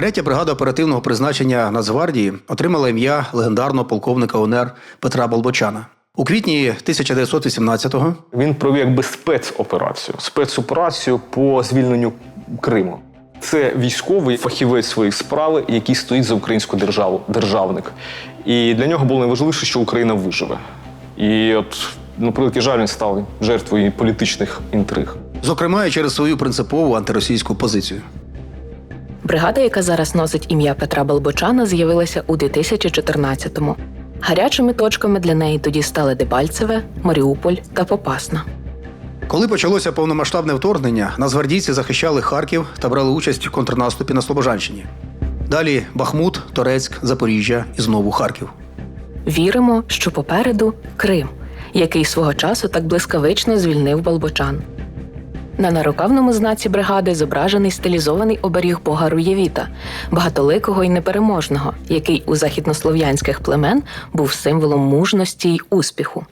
Третя бригада оперативного призначення Нацгвардії отримала ім'я легендарного полковника УНР Петра Болбочана. У квітні 1918-го Він провів якби спецоперацію, спецоперацію по звільненню Криму. Це військовий фахівець своєї справи, який стоїть за українську державу, державник. І для нього було найважливіше, що Україна виживе. І от, ну, превеликий жаль, він став жертвою політичних інтриг. зокрема і через свою принципову антиросійську позицію. Бригада, яка зараз носить ім'я Петра Балбочана, з'явилася у 2014-му. Гарячими точками для неї тоді стали Дебальцеве, Маріуполь та Попасна. Коли почалося повномасштабне вторгнення, нацгвардійці захищали Харків та брали участь в контрнаступі на Слобожанщині. Далі Бахмут, Торецьк, Запоріжжя і знову Харків. Віримо, що попереду Крим, який свого часу так блискавично звільнив Балбочан. На нарукавному знаці бригади зображений стилізований оберіг бога Руєвіта, багатоликого і непереможного, який у західнослов'янських племен був символом мужності й успіху.